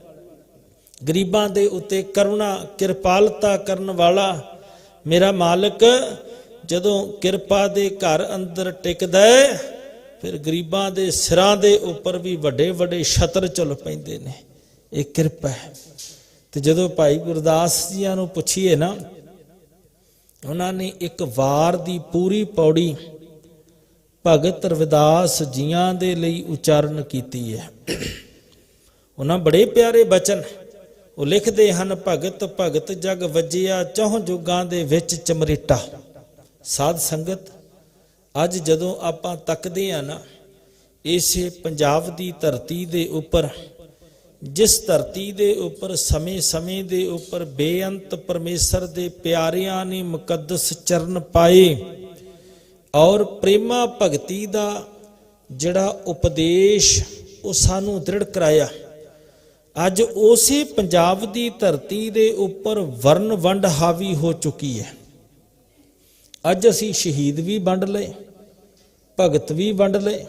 ਗਰੀਬਾਂ ਦੇ ਉੱਤੇ ਕਰੁਣਾ ਕਿਰਪਾਲਤਾ ਕਰਨ ਵਾਲਾ ਮੇਰਾ ਮਾਲਕ ਜਦੋਂ ਕਿਰਪਾ ਦੇ ਘਰ ਅੰਦਰ ਟਿਕਦਾ ਫਿਰ ਗਰੀਬਾਂ ਦੇ ਸਿਰਾਂ ਦੇ ਉੱਪਰ ਵੀ ਵੱਡੇ ਵੱਡੇ ਛਤਰ ਚੁੱਲ ਪੈਂਦੇ ਨੇ। ਇਹ ਕਿਰਪਾ ਹੈ। ਤੇ ਜਦੋਂ ਭਾਈ ਗੁਰਦਾਸ ਜੀਆਂ ਨੂੰ ਪੁੱਛੀਏ ਨਾ, ਉਹਨਾਂ ਨੇ ਇੱਕ ਵਾਰ ਦੀ ਪੂਰੀ ਪੌੜੀ ਭਗਤ ਰਵਿਦਾਸ ਜੀਆਂ ਦੇ ਲਈ ਉਚਾਰਨ ਕੀਤੀ ਹੈ। ਉਹਨਾਂ ਬੜੇ ਪਿਆਰੇ ਬਚਨ ਉਹ ਲਿਖਦੇ ਹਨ, ਭਗਤ ਭਗਤ ਜਗ ਵੱਜਿਆ ਚੌਹ ਜੁਗਾਂ ਦੇ ਵਿੱਚ ਚਮਰੀਟਾ। ਸਾਧ ਸੰਗਤ, ਅੱਜ ਜਦੋਂ ਆਪਾਂ ਤੱਕਦੇ ਆ ਨਾ, ਇਸੇ ਪੰਜਾਬ ਦੀ ਧਰਤੀ ਦੇ ਉੱਪਰ, ਜਿਸ ਧਰਤੀ ਦੇ ਉੱਪਰ ਸਮੇਂ-ਸਮੇਂ ਦੇ ਉੱਪਰ ਬੇਅੰਤ ਪਰਮੇਸ਼ਰ ਦੇ ਪਿਆਰਿਆਂ ਨੇ ਮੁਕੱਦਸ ਚਰਨ ਪਾਏ, ਔਰ ਪ੍ਰੇਮਾ ਭਗਤੀ ਦਾ ਜਿਹੜਾ ਉਪਦੇਸ਼ ਉਹ ਸਾਨੂੰ ਦ੍ਰਿੜ ਕਰਾਇਆ, ਅੱਜ ਉਸੇ ਪੰਜਾਬ ਦੀ ਧਰਤੀ ਦੇ ਉੱਪਰ ਵਰਨ ਵੰਡ ਹਾਵੀ ਹੋ ਚੁੱਕੀ ਹੈ। ਅੱਜ ਅਸੀਂ ਸ਼ਹੀਦ ਵੀ ਵੰਡ ਲਏ, ਭਗਤ ਵੀ ਵੰਡ ਲਏ।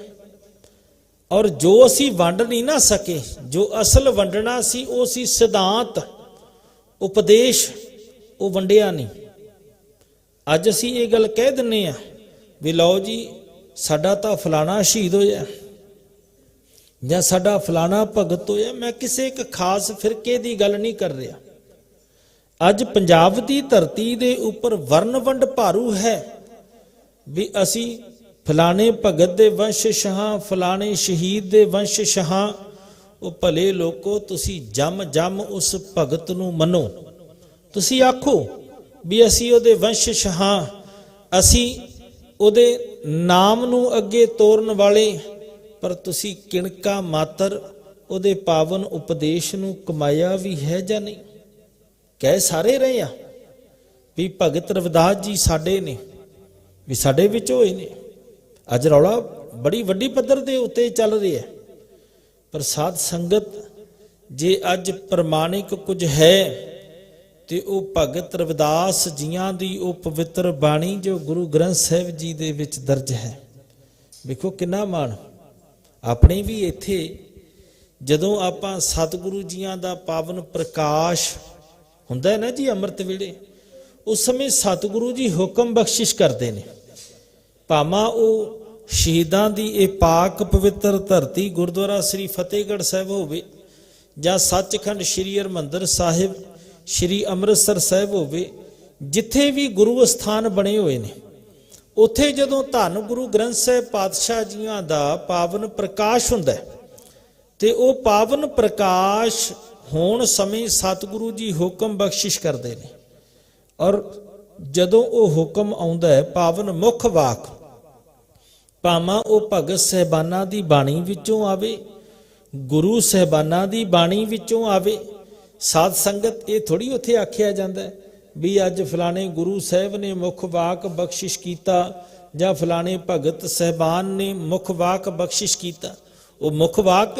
ਔਰ ਜੋ ਅਸੀਂ ਵੰਡ ਨਹੀਂ ਨਾ ਸਕੇ, ਜੋ ਅਸਲ ਵੰਡਣਾ ਸੀ, ਉਹ ਸੀ ਸਿਧਾਂਤ, ਉਪਦੇਸ਼, ਉਹ ਵੰਡਿਆ ਨਹੀਂ। ਅੱਜ ਅਸੀਂ ਇਹ ਗੱਲ ਕਹਿ ਦਿੰਨੇ ਆ ਵੀ ਲਓ ਜੀ, ਸਾਡਾ ਤਾਂ ਫਲਾਣਾ ਸ਼ਹੀਦ ਹੋਇਆ, ਜਾਂ ਸਾਡਾ ਫਲਾਣਾ ਭਗਤ ਹੋਇਆ, ਮੈਂ ਕਿਸੇ ਇੱਕ ਖਾਸ ਫਿਰਕੇ ਦੀ ਗੱਲ ਨਹੀਂ ਕਰ ਰਿਹਾ। ਅੱਜ ਪੰਜਾਬ ਦੀ ਧਰਤੀ ਦੇ ਉੱਪਰ ਵਰਨ ਵੰਡ ਭਾਰੂ ਹੈ ਵੀ ਅਸੀਂ ਫਲਾਣੇ ਭਗਤ ਦੇ ਵੰਸ਼ ਸ਼ਾਹਾਂ, ਫਲਾਣੇ ਸ਼ਹੀਦ ਦੇ ਵੰਸ਼ ਸ਼ਾਹਾਂ, ਉਹ ਭਲੇ ਲੋਕੋ, ਤੁਸੀਂ ਜਮ ਜਮ ਉਸ ਭਗਤ ਨੂੰ ਮੰਨੋ। ਤੁਸੀਂ ਆਖੋ ਵੀ ਅਸੀਂ ਉਹਦੇ ਵੰਸ਼ ਸ਼ਾਹਾਂ, ਅਸੀਂ ਉਹਦੇ ਨਾਮ ਨੂੰ ਅੱਗੇ ਤੋਰਨ ਵਾਲੇ, ਪਰ ਤੁਸੀਂ ਕਿਣਕਾ ਮਾਤਰ ਉਹਦੇ ਪਾਵਨ ਉਪਦੇਸ਼ ਨੂੰ ਕਮਾਇਆ ਵੀ ਹੈ ਜਾਂ ਨਹੀਂ? ਕਹਿ ਸਾਰੇ ਰਹੇ ਆ ਵੀ ਭਗਤ ਰਵਿਦਾਸ ਜੀ ਸਾਡੇ ਨੇ, ਵੀ ਸਾਡੇ ਵਿੱਚ ਹੋਏ ਨੇ। ਅੱਜ ਰੌਲਾ ਬੜੀ ਵੱਡੀ ਪੱਧਰ ਦੇ ਉੱਤੇ ਚੱਲ ਰਿਹਾ ਹੈ। ਪਰ ਸਾਧ ਸੰਗਤ, ਜੇ ਅੱਜ ਪ੍ਰਮਾਣਿਕ ਕੁਝ ਹੈ, ਤੇ ਉਹ ਭਗਤ ਰਵਿਦਾਸ ਜੀਆਂ ਦੀ ਉਹ ਪਵਿੱਤਰ ਬਾਣੀ ਜੋ ਗੁਰੂ ਗ੍ਰੰਥ ਸਾਹਿਬ ਜੀ ਦੇ ਵਿੱਚ ਦਰਜ ਹੈ। ਵੇਖੋ ਕਿੰਨਾ ਮਾਣ। ਆਪਣੇ ਵੀ ਇੱਥੇ ਜਦੋਂ ਆਪਾਂ ਸਤਿਗੁਰੂ ਜੀਆਂ ਦਾ ਪਾਵਨ ਪ੍ਰਕਾਸ਼ ਹੁੰਦਾ ਹੈ ਨਾ ਜੀ ਅੰਮ੍ਰਿਤ ਵੇਲੇ, ਉਸ ਸਮੇਂ ਸਤਿਗੁਰੂ ਜੀ ਹੁਕਮ ਬਖਸ਼ਿਸ਼ ਕਰਦੇ ਨੇ। ਭਾਵੇਂ ਉਹ ਸ਼ਹੀਦਾਂ ਦੀ ਇਹ ਪਾਕ ਪਵਿੱਤਰ ਧਰਤੀ ਗੁਰਦੁਆਰਾ ਸ੍ਰੀ ਫਤਿਹਗੜ੍ਹ ਸਾਹਿਬ ਹੋਵੇ ਜਾਂ ਸੱਚਖੰਡ ਸ੍ਰੀ ਹਰਮੰਦਰ ਸਾਹਿਬ, ਸ੍ਰੀ ਅੰਮ੍ਰਿਤਸਰ ਸਾਹਿਬ ਹੋਵੇ, ਜਿੱਥੇ ਵੀ ਗੁਰੂ ਅਸਥਾਨ ਬਣੇ ਹੋਏ ਨੇ। ਉੱਥੇ ਜਦੋਂ ਧੰਨ ਗੁਰੂ ਗ੍ਰੰਥ ਸਾਹਿਬ ਪਾਤਸ਼ਾਹ ਜੀਆਂ ਦਾ ਪਾਵਨ ਪ੍ਰਕਾਸ਼ ਹੁੰਦਾ ਤੇ ਉਹ ਪਾਵਨ ਪ੍ਰਕਾਸ਼ ਹੋਣ ਸਮੇਂ ਸਤਿਗੁਰੂ ਜੀ ਹੁਕਮ ਬਖਸ਼ਿਸ਼ ਕਰਦੇ ਨੇ। ਔਰ ਜਦੋਂ ਉਹ ਹੁਕਮ ਆਉਂਦਾ ਹੈ, ਪਾਵਨ ਮੁਖ ਵਾਕ, ਭਾਵੇਂ ਉਹ ਭਗਤ ਸਹਿਬਾਨਾਂ ਦੀ ਬਾਣੀ ਵਿੱਚੋਂ ਆਵੇ, ਗੁਰੂ ਸਹਿਬਾਨਾਂ ਦੀ ਬਾਣੀ ਵਿੱਚੋਂ ਆਵੇ, ਸਾਧ ਸੰਗਤ ਇਹ ਥੋੜੀ ਉੱਥੇ ਆਖਿਆ ਜਾਂਦਾ ਵੀ ਅੱਜ ਫਲਾਣੇ ਗੁਰੂ ਸਾਹਿਬ ਨੇ ਮੁਖ ਵਾਕ ਬਖਸ਼ਿਸ਼ ਕੀਤਾ ਜਾਂ ਫਲਾਣੇ ਭਗਤ ਸਹਿਬਾਨ ਨੇ ਮੁਖ ਵਾਕ ਬਖਸ਼ਿਸ਼ ਕੀਤਾ। ਉਹ ਮੁਖ ਵਾਕ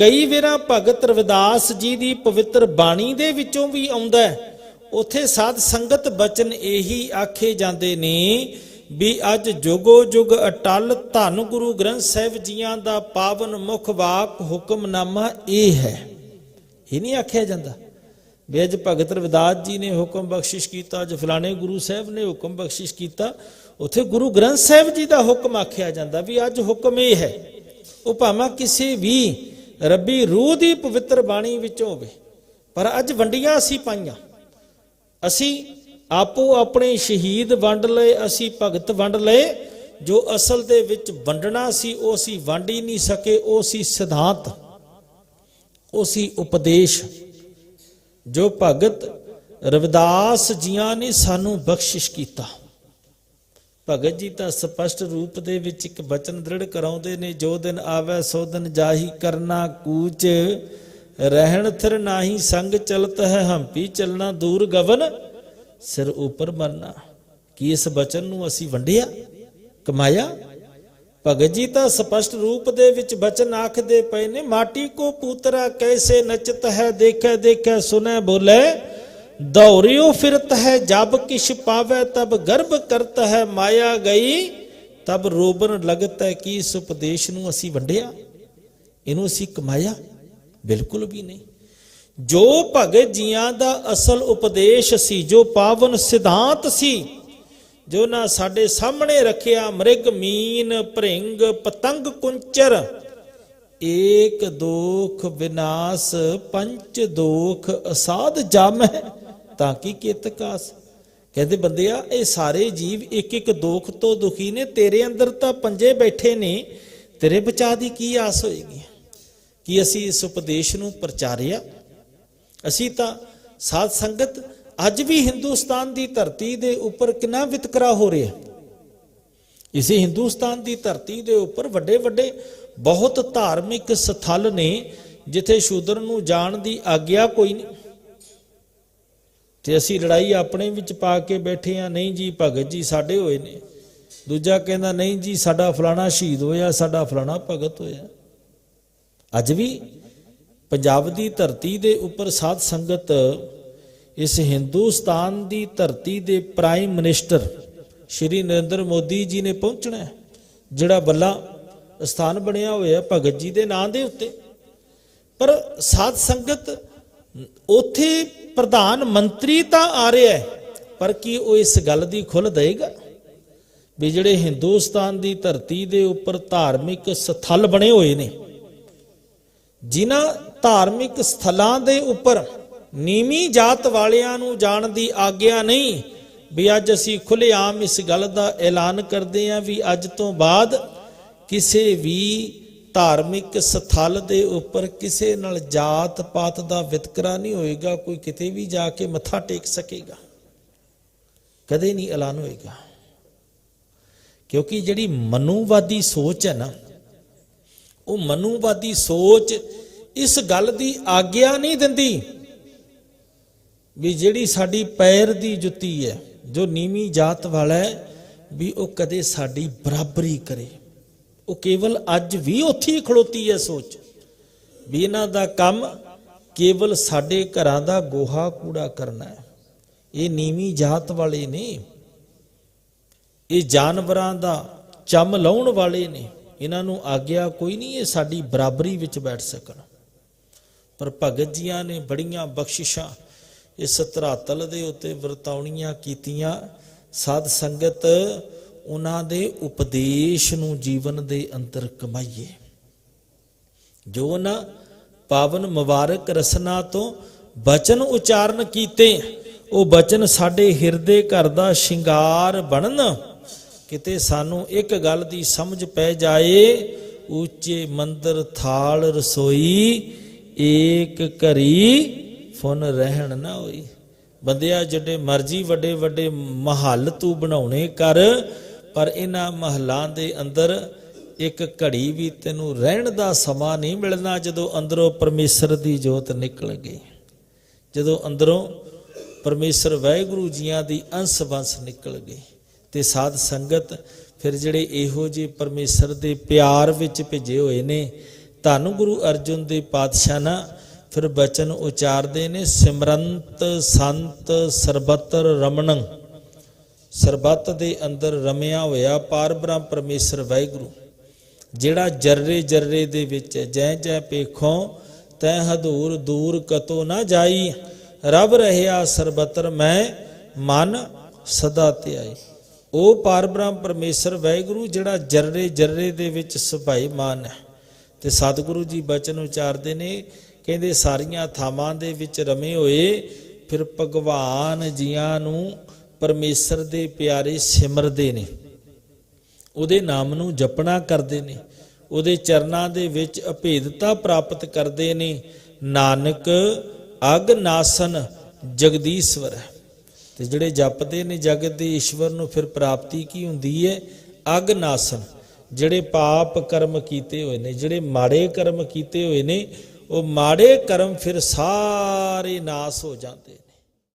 ਕਈ ਵੇਰਾ ਭਗਤ ਰਵਿਦਾਸ ਜੀ ਦੀ ਪਵਿੱਤਰ ਬਾਣੀ ਦੇ ਵਿੱਚੋਂ ਵੀ ਆਉਂਦਾ ਹੈ। ਉਥੇ ਸਾਧ ਸੰਗਤ ਬਚਨ ਇਹੀ ਆਖੇ ਜਾਂਦੇ ਨੇ ਵੀ ਅੱਜ ਜੁਗੋ ਜੁਗ ਅਟਲ ਧੰਨ ਗੁਰੂ ਗ੍ਰੰਥ ਸਾਹਿਬ ਜੀਆਂ ਦਾ ਪਾਵਨ ਮੁਖ ਵਾਕ ਹੁਕਮਨਾਮਾ ਇਹ ਹੈ। ਇਹ ਨਹੀਂ ਆਖਿਆ ਜਾਂਦਾ ਵੀ ਅੱਜ ਭਗਤ ਰਵਿਦਾਸ ਜੀ ਨੇ ਹੁਕਮ ਬਖਸ਼ਿਸ਼ ਕੀਤਾ, ਅੱਜ ਫਲਾਣੇ ਗੁਰੂ ਸਾਹਿਬ ਨੇ ਹੁਕਮ ਬਖਸ਼ਿਸ਼ ਕੀਤਾ। ਉਥੇ ਗੁਰੂ ਗ੍ਰੰਥ ਸਾਹਿਬ ਜੀ ਦਾ ਹੁਕਮ ਆਖਿਆ ਜਾਂਦਾ ਵੀ ਅੱਜ ਹੁਕਮ ਇਹ ਹੈ। ਉਹ ਭਾਵੇਂ ਕਿਸੇ ਵੀ ਰੱਬੀ ਰੂਹ ਦੀ ਪਵਿੱਤਰ ਬਾਣੀ ਵਿੱਚੋਂ ਹੋਵੇ। ਪਰ ਅੱਜ ਵੰਡੀਆਂ ਅਸੀਂ ਪਾਈਆਂ। ਅਸੀਂ ਆਪੋ ਆਪਣੇ ਸ਼ਹੀਦ ਵੰਡ ਲਏ, ਅਸੀਂ ਭਗਤ ਵੰਡ ਲਏ। ਜੋ ਅਸਲ ਦੇ ਵਿੱਚ ਵੰਡਣਾ ਸੀ, ਉਹ ਅਸੀਂ ਵੰਡ ਹੀ ਨਹੀਂ ਸਕੇ, ਉਹ ਸੀ ਸਿਧਾਂਤ। ਉਹ ਸੀ ਉਪਦੇਸ਼। ਜੋ ਭਗਤ ਰਵਿਦਾਸ ਜੀਆਂ ਨੇ ਸਾਨੂੰ ਬਖਸ਼ਿਸ਼ ਕੀਤਾ। ਭਗਤ ਜੀ ਤਾਂ ਸਪਸ਼ਟ ਰੂਪ ਦੇ ਵਿੱਚ ਇੱਕ ਬਚਨ ਦ੍ਰਿੜ ਕਰਾਉਂਦੇ ਨੇ, ਜੋ ਦਿਨ ਆਵੇ ਸੋ ਦਿਨ ਜਾਹੀ ਕਰਨਾ ਕੂਚ। ਰਹਿਣ ਥਿਰ ਨਾਹੀ ਸੰਗ ਚਲਤ ਹੈ, ਹੰਪੀ ਚਲਣਾ ਦੂਰ ਗਵਨ। ਸਿਰ ਉਪਰ ਮਰਨਾ, ਕੀ ਇਸ ਬਚਨ ਨੂੰ ਅਸੀਂ ਵੰਡਿਆ? ਕਮਾਇਆ? ਭਗਤ ਜੀ ਤਾਂ ਸਪਸ਼ਟ ਰੂਪ ਦੇ ਵਿੱਚ ਬਚਨ ਆਖਦੇ ਪਏ ਨੇ, ਮਾਟੀ ਕੋ ਪੂਤਰਾ ਕੈਸੇ ਨਚਤ ਹੈ, ਦੇਖੈ ਦੇਖੈ ਸੁਨੈ ਬੋਲੇ। ਦੌਰਿਓ ਫਿਰਤ ਹੈ ਜਬ ਕਿਛ ਪਾਵੇ ਤਬ ਗਰਭ ਕਰਤ ਹੈ ਮਾਇਆ ਗਈ, ਤਬ ਰੋਬਨ ਲਗਤ ਹੈ ਕਿ ਇਸ ਉਪਦੇਸ਼ ਨੂੰ ਅਸੀਂ ਵੰਡਿਆ? ਇਹਨੂੰ ਅਸੀਂ ਕਮਾਇਆ? ਬਿਲਕੁਲ ਵੀ ਨਹੀਂ। ਜੋ ਭਗਤ ਜੀਆਂ ਦਾ ਅਸਲ ਉਪਦੇਸ਼ ਸੀ, ਜੋ ਪਾਵਨ ਸਿਧਾਂਤ ਸੀ, ਜੋ ਨਾ ਸਾਡੇ ਸਾਹਮਣੇ ਰੱਖਿਆ ਮ੍ਰਿਗ ਮੀਨ ਭ੍ਰਿੰਗ ਪਤੰਗ ਕੁੰਚਰ, ਏਕ ਦੋਖ ਵਿਨਾਸ਼ ਪੰਚ ਦੋਖ ਅਸਾਧ ਜਮ ਹੈ ਤਾਂ ਕੀ ਕਿਤਕਾਸ ਕਹਿੰਦੇ, ਬੰਦਿਆ, ਇਹ ਸਾਰੇ ਜੀਵ ਇੱਕ ਇੱਕ ਦੋਖ ਤੋਂ ਦੁਖੀ ਨੇ, ਤੇਰੇ ਅੰਦਰ ਤਾਂ ਪੰਜੇ ਬੈਠੇ ਨੇ, ਤੇਰੇ ਬਚਾ ਦੀ ਕੀ ਆਸ ਹੋਏਗੀ? ਕਿ ਅਸੀਂ ਇਸ ਉਪਦੇਸ਼ ਨੂੰ ਪ੍ਰਚਾਰਿਆ? ਅਸੀਂ ਤਾਂ ਸਾਧ ਸੰਗਤ ਅੱਜ ਵੀ ਹਿੰਦੁਸਤਾਨ ਦੀ ਧਰਤੀ ਦੇ ਉੱਪਰ ਕਿੰਨਾ ਵਿਤਕਰਾ ਹੋ ਰਿਹਾ ਇਸੇ ਹਿੰਦੁਸਤਾਨ ਦੀ ਧਰਤੀ ਦੇ ਉੱਪਰ ਵੱਡੇ ਵੱਡੇ ਬਹੁਤ ਧਾਰਮਿਕ ਸਥਲ ਨੇ, ਜਿੱਥੇ ਸ਼ੂਦਰ ਨੂੰ ਜਾਣ ਦੀ ਆਗਿਆ ਕੋਈ ਨਹੀਂ। ਤੇ ਅਸੀਂ ਲੜਾਈ ਆਪਣੇ ਵਿੱਚ ਪਾ ਕੇ ਬੈਠੇ ਆ ਨਹੀਂ ਜੀ, ਭਗਤ ਜੀ ਸਾਡੇ ਹੋਏ ਨੇ। ਦੂਜਾ ਕਹਿੰਦਾ, ਨਹੀਂ ਜੀ, ਸਾਡਾ ਫਲਾਣਾ ਸ਼ਹੀਦ ਹੋਇਆ, ਸਾਡਾ ਫਲਾਣਾ ਭਗਤ ਹੋਇਆ। ਅੱਜ ਵੀ ਪੰਜਾਬ ਦੀ ਧਰਤੀ ਦੇ ਉੱਪਰ ਸਾਧ ਸੰਗਤ, ਇਸ ਹਿੰਦੁਸਤਾਨ ਦੀ ਧਰਤੀ ਦੇ ਪ੍ਰਾਈਮ ਮਿਨਿਸਟਰ ਸ਼੍ਰੀ ਨਰਿੰਦਰ ਮੋਦੀ ਜੀ ਨੇ ਪਹੁੰਚਣਾ ਜਿਹੜਾ ਬੱਲਾ ਸਥਾਨ ਬਣਿਆ ਹੋਇਆ ਭਗਤ ਜੀ ਦੇ ਨਾਂ ਦੇ ਉੱਤੇ। ਪਰ ਸਾਧ ਸੰਗਤ ਉਥੇ ਪ੍ਰਧਾਨ ਮੰਤਰੀ ਤਾਂ ਆ ਰਿਹਾ ਹੈ, ਪਰ ਕੀ ਉਹ ਇਸ ਗੱਲ ਦੀ ਖੁੱਲ ਦੇਗਾ ਵੀ ਜਿਹੜੇ ਹਿੰਦੁਸਤਾਨ ਦੀ ਧਰਤੀ ਦੇ ਉੱਪਰ ਧਾਰਮਿਕ ਸਥਲ ਬਣੇ ਹੋਏ ਨੇ, ਜਿਨ੍ਹਾਂ ਧਾਰਮਿਕ ਸਥਲਾਂ ਦੇ ਉੱਪਰ ਨੀਵੀਂ ਜਾਤ ਵਾਲਿਆਂ ਨੂੰ ਜਾਣ ਦੀ ਆਗਿਆ ਨਹੀਂ, ਵੀ ਅੱਜ ਅਸੀਂ ਖੁੱਲ੍ਹੇਆਮ ਇਸ ਗੱਲ ਦਾ ਐਲਾਨ ਕਰਦੇ ਹਾਂ ਵੀ ਅੱਜ ਤੋਂ ਬਾਅਦ ਕਿਸੇ ਵੀ ਧਾਰਮਿਕ ਸਥਲ ਦੇ ਉੱਪਰ ਕਿਸੇ ਨਾਲ ਜਾਤ ਪਾਤ ਦਾ ਵਿਤਕਰਾ ਨਹੀਂ ਹੋਏਗਾ, ਕੋਈ ਕਿਤੇ ਵੀ ਜਾ ਕੇ ਮੱਥਾ ਟੇਕ ਸਕੇਗਾ। ਕਦੇ ਨਹੀਂ ਐਲਾਨ ਹੋਏਗਾ। ਕਿਉਂਕਿ ਜਿਹੜੀ ਮਨੂਵਾਦੀ ਸੋਚ ਹੈ ਨਾ, ਉਹ ਮਨੂਵਾਦੀ ਸੋਚ ਇਸ ਗੱਲ ਦੀ ਆਗਿਆ ਨਹੀਂ ਦਿੰਦੀ ਵੀ ਜਿਹੜੀ ਸਾਡੀ ਪੈਰ ਦੀ ਜੁੱਤੀ ਹੈ, ਜੋ ਨੀਵੀਂ ਜਾਤ ਵਾਲਾ ਹੈ, ਵੀ ਉਹ ਕਦੇ ਸਾਡੀ ਬਰਾਬਰੀ ਕਰੇ। ਉਹ ਕੇਵਲ ਅੱਜ ਵੀ ਉੱਥੇ ਹੀ ਖੜੋਤੀ ਹੈ ਸੋਚ। ਵੀ ਇਹਨਾਂ ਦਾ ਕੰਮ ਕੇਵਲ ਸਾਡੇ ਘਰਾਂ ਦਾ ਗੋਹਾ ਕੂੜਾ ਕਰਨਾ ਹੈ। ਇਹ ਨੀਵੀਂ ਜਾਤ ਵਾਲੇ ਨੇ। ਇਹ ਜਾਨਵਰਾਂ ਦਾ ਚਮ ਲਾਉਣ ਵਾਲੇ ਨੇ। ਇਹਨਾਂ ਨੂੰ ਆਗਿਆ ਕੋਈ ਨਹੀਂ ਇਹ ਸਾਡੀ ਬਰਾਬਰੀ ਵਿੱਚ ਬੈਠ ਸਕਣ। ਪਰ ਭਗਤ ਜੀਆਂ ਨੇ ਬੜੀਆਂ ਬਖਸ਼ਿਸ਼ਾਂ ਇਸ ਧਰਾਤਲ ਦੇ ਉੱਤੇ ਵਰਤਾਉਣੀਆਂ ਕੀਤੀਆਂ। ਸਾਧ ਸੰਗਤ ਉਹਨਾਂ ਦੇ ਉਪਦੇਸ਼ ਨੂੰ ਜੀਵਨ ਦੇ ਅੰਦਰ ਕਮਾਈਏ। ਜੋ ਨਾ ਪਾਵਨ ਮੁਬਾਰਕ ਰਸਨਾ ਤੋਂ ਬਚਨ ਉਚਾਰਨ ਕੀਤੇ, ਉਹ ਬਚਨ ਸਾਡੇ ਹਿਰਦੇ ਘਰ ਦਾ ਸ਼ਿੰਗਾਰ ਬਣਨ। ਕਿਤੇ ਸਾਨੂੰ ਇੱਕ ਗੱਲ ਦੀ ਸਮਝ ਪੈ ਜਾਏ, ਉੱਚੇ ਮੰਦਰ, ਥਾਲ, ਰਸੋਈ, ਏਕ ਘਰੀ ਫੁਨ ਰਹਿਣ ਨਾ ਹੋਈ। ਬੰਦਿਆ ਜਿਹੜੇ ਮਰਜ਼ੀ ਵੱਡੇ ਵੱਡੇ ਮਹੱਲ ਤੂੰ ਬਣਾਉਣੇ ਕਰ ਪਰ ਇਹਨਾਂ ਮਹੱਲਾਂ ਦੇ ਅੰਦਰ ਇੱਕ ਘੜੀ ਵੀ ਤੈਨੂੰ ਰਹਿਣ ਦਾ ਸਮਾਂ ਨਹੀਂ ਮਿਲਣਾ ਜਦੋਂ ਅੰਦਰੋਂ ਪਰਮੇਸ਼ਰ ਦੀ ਜੋਤ ਨਿਕਲ ਗਈ। ਜਦੋਂ ਅੰਦਰੋਂ ਪਰਮੇਸ਼ਰ ਵਾਹਿਗੁਰੂ ਜੀਆਂ ਦੀ ਅੰਸ਼ ਵੰਸ ਨਿਕਲ ਗਈ ਤੇ ਸਾਧ ਸੰਗਤ ਫਿਰ ਜਿਹੜੇ ਇਹੋ ਜਿਹੇ ਪਰਮੇਸ਼ਰ ਦੇ ਪਿਆਰ ਵਿੱਚ ਭਿੱਜੇ ਹੋਏ ਨੇ, ਧੰਨ ਗੁਰੂ ਅਰਜੁਨ ਦੇ ਪਾਤਸ਼ਾਹ ਨਾ ਫਿਰ ਬਚਨ ਉਚਾਰਦੇ ਨੇ, ਸਿਮਰੰਤ ਸੰਤ ਸਰਬਤਰ ਰਮਣੰ। ਸਰਬੱਤ ਦੇ ਅੰਦਰ ਰਮਿਆ ਹੋਇਆ ਪਾਰਬ੍ਰਹਮ ਪਰਮੇਸ਼ਰ ਵਾਹਿਗੁਰੂ, ਜਿਹੜਾ ਜਰਰੇ ਜਰਰੇ ਦੇ ਵਿੱਚ ਜੈ ਜੈ ਪੇਖੋਂ ਤੈ ਹਦੂਰ ਦੂਰ ਕਤੋ ਨਾ ਜਾਈ ਰਬ ਰਹਿਆ ਸਰਬਤਰ ਮੈਂ, ਮਨ ਸਦਾ ਧਿਆਈ ਉਹ ਪਾਰਬ੍ਰਹਮ ਪਰਮੇਸ਼ਰ ਵਾਹਿਗੁਰੂ, ਜਿਹੜਾ ਜਰਰੇ ਜਰਰੇ ਦੇ ਵਿੱਚ ਸੁਭਾਈ ਮਾਨ ਹੈ। ਤੇ ਸਤਿਗੁਰੂ ਜੀ ਬਚਨ ਉਚਾਰਦੇ ਨੇ, ਕਹਿੰਦੇ ਸਾਰੀਆਂ ਥਾਵਾਂ ਦੇ ਵਿੱਚ ਰਮੇ ਹੋਏ, ਫਿਰ ਭਗਵਾਨ ਜੀਆਂ ਨੂੰ ਪਰਮੇਸ਼ਰ ਦੇ ਪਿਆਰੇ ਸਿਮਰਦੇ ਨੇ। ਉਹਦੇ ਨਾਮ ਨੂੰ ਜਪਣਾ ਕਰਦੇ ਨੇ। ਉਹਦੇ ਚਰਨਾਂ ਦੇ ਵਿੱਚ ਅਭੇਦਤਾ ਪ੍ਰਾਪਤ ਕਰਦੇ ਨੇ। ਨਾਨਕ ਅਗ ਨਾਸਨ ਜਗਦੀਸ਼ਵਰ। ਤੇ ਜਿਹੜੇ ਜਪਦੇ ਨੇ ਜਗਤ ਦੇ ਈਸ਼ਵਰ ਨੂੰ ਫਿਰ ਪ੍ਰਾਪਤੀ ਕੀ ਹੁੰਦੀ ਹੈ ਅਗ ਨਾਸਨ। ਜਿਹੜੇ ਪਾਪ ਕਰਮ ਕੀਤੇ ਹੋਏ ਨੇ, ਜਿਹੜੇ ਮਾੜੇ ਕਰਮ ਕੀਤੇ ਹੋਏ ਨੇ, ਉਹ ਮਾੜੇ ਕਰਮ ਫਿਰ ਸਾਰੇ ਨਾਸ ਹੋ ਜਾਂਦੇ